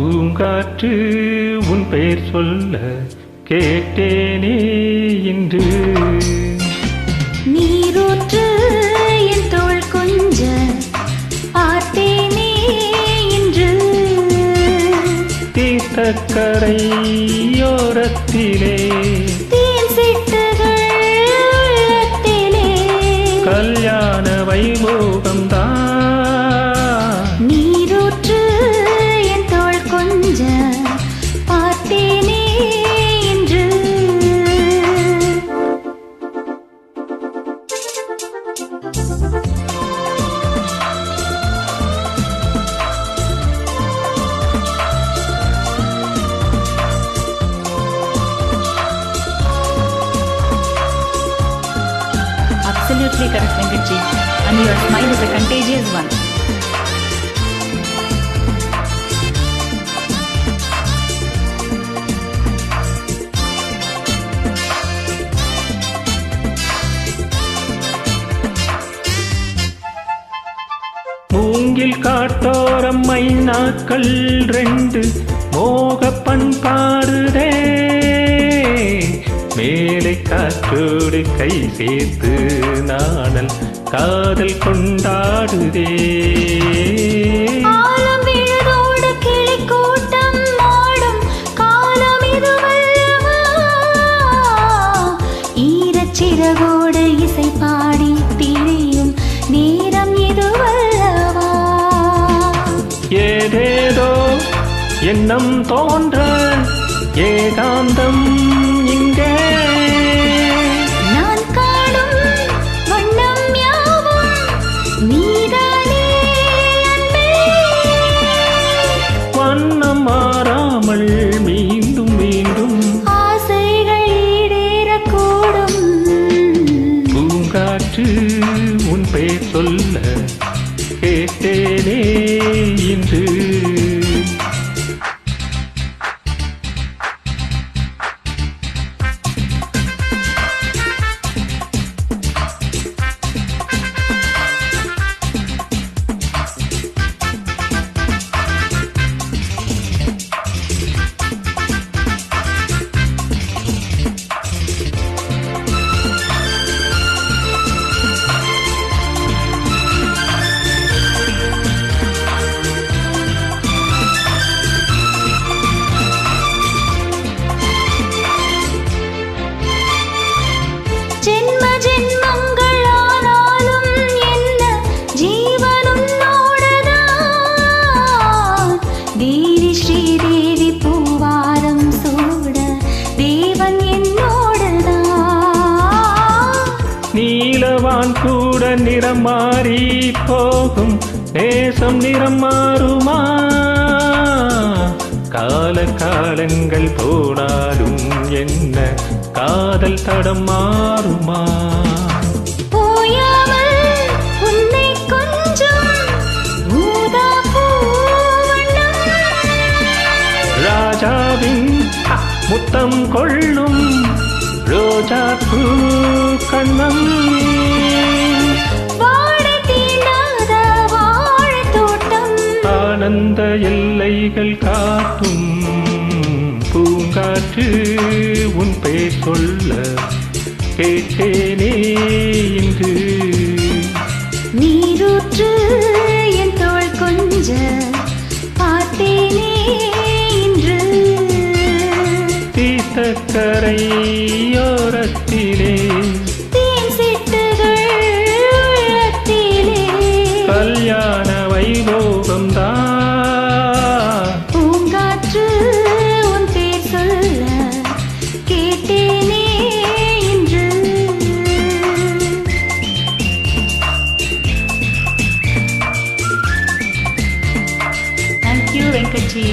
பூங்காற்று உன் பெயர் சொல்ல கேட்டேனே இன்று. நீரூற்று என் தோள் கொஞ்ச பார்த்தேனே இன்று. தீர்த்தக்கரையோரத்திலே தேன் கல்யாண வைபோகம்தான் நீரூற்று கொஞ்ச பார்த்தேனே இன்று Absolutely correct, Venkatji. And your smile is a contagious one. மூங்கில் காட்டோரம் மைனாக்கள் ரெண்டு. மோக பண்பாடுதே மேலை காற்றோடு கை சேர்த்து நாடல் காதல் கொண்டாடுதே. எண்ணம் தோன்ற ஏகாந்தம் இங்கே. நான் காணும் வண்ணம் யாவும் நீதானே வண்ணம் மாறாமல் மீண்டும் மீண்டும் ஆசைகள் ஈடேறக்கூடும். பூங்காற்று உன் பெயர் சொல்ல கேட்டேனே. நீலவான் கூட நிறம் மாறி போகும். நேசம் நிறம் மாறுமா? கால காலங்கள் போனாலும் என்ன? காதல் தடம் மாறுமா? ராஜாவின் முத்தம் கொள்ளும் ரோஜா பூ கண்ணம் ஆனந்த எல்லைகள் காட்டும் பூங்காற்று உன் பேர் சொல்ல கேட்டேனே இன்று. நீரூற்று என் தோல் கொஞ்ச கடற்கரையோரத்திலே கல்யாண வைபோகம் பூங்காற்று உன் பேர் சொல்ல கேட்டேனே இன்று. தேங்க்யூ வெங்கட்ஜி.